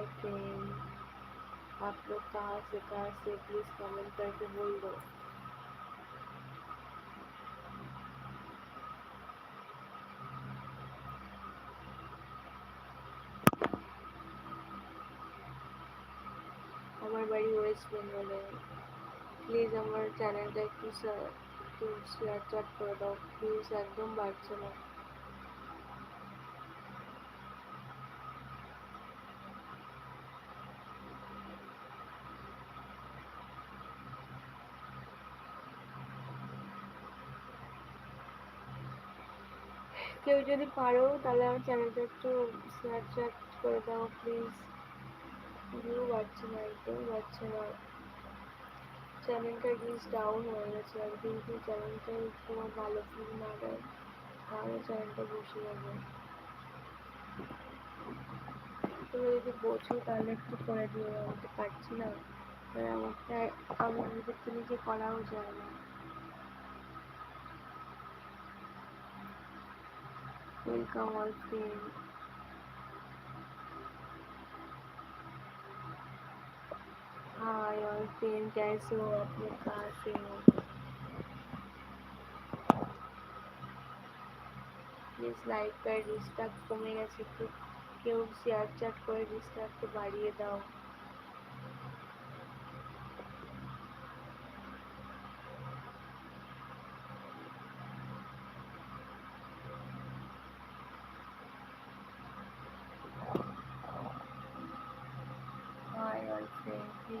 Hi friend आप लोग कहाँ से कहाँ से प्लीज़ कमेंट करके बोल दो আমার বাড়ি ওয়েস্ট বেঙ্গলে প্লিজ আমার চ্যানেলটা একটু সা- একটু শেয়ার চ্যাট করে দাও প্লিজ একদম বাড়ছে না কেউ যদি পারো, তাহলে আমার চ্যানেলটা একটু শেয়ার চ্যাট করে দাও প্লিজ ভিউ বাড়ছে না একদমই বাড়ছে না চ্যানেলটা রিচ ডাউন হয়ে গেছে আর কিন্তু চ্যানেলটা তোমার ভালো ভিউ না দেয় তাহলে চ্যানেলটা বসে যাবে। তুমি যদি বোঝো, তাহলে একটু করে দিও, আমি তো পারছি না। আমার নিজের তো নিজে করাও যায় না। ওয়েলকাম অল ফ্রেন্ড हाय और फ्रेंड कैसे हो आप लोग कहाँ से हो প্লিজ লাইভটা রিস্টার্ট কমে গেছে একটু কেউ শেয়ার চ্যাট করে রিস্টার্টকে বাড়িয়ে দাও ফ্রেন্ড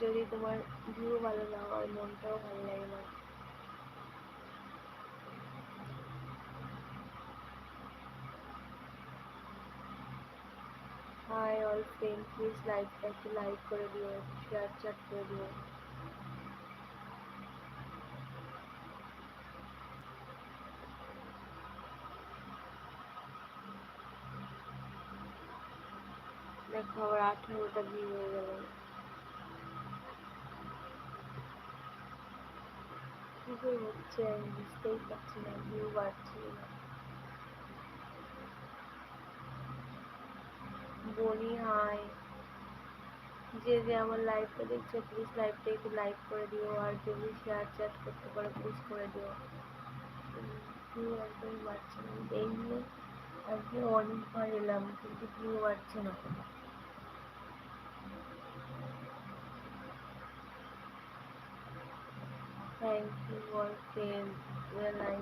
যদি তোমার ভিউ ভালো না হয়, মনটাও ভালো লাগে না। হাই অল ফ্রেন্ড প্লিজ লাইভটা একটু লাইক করে দিও শেয়ার চ্যাট করে দিও। দেখো, আবার আঠারোটা ভিউ হয়ে গেল। কি হচ্ছে আমি বুঝতেই পারছি না ভিউ বাড়ছে বনি হাই যে যে আমার লাইভটা দেখছ প্লিজ লাইভটা একটু লাইক করে দিও, আর যদি শেয়ার চ্যাট করতে পারো প্লিজ করে দিও। ভিউ একদমই বাড়ছে না। এই নিয়ে আজকে অনেকবার এলাম, কিন্তু ভিউ বাড়ছে না। Thank you for being well.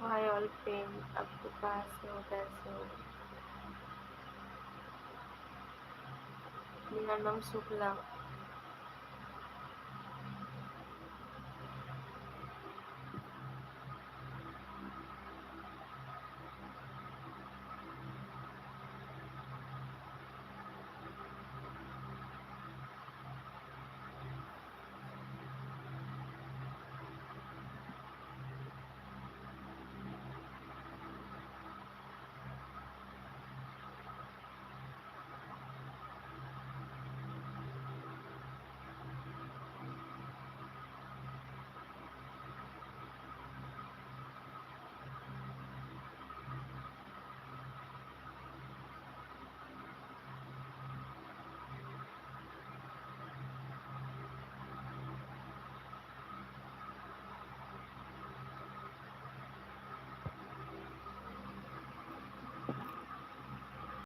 Hi while paying up to paso peso. Minanong suklak.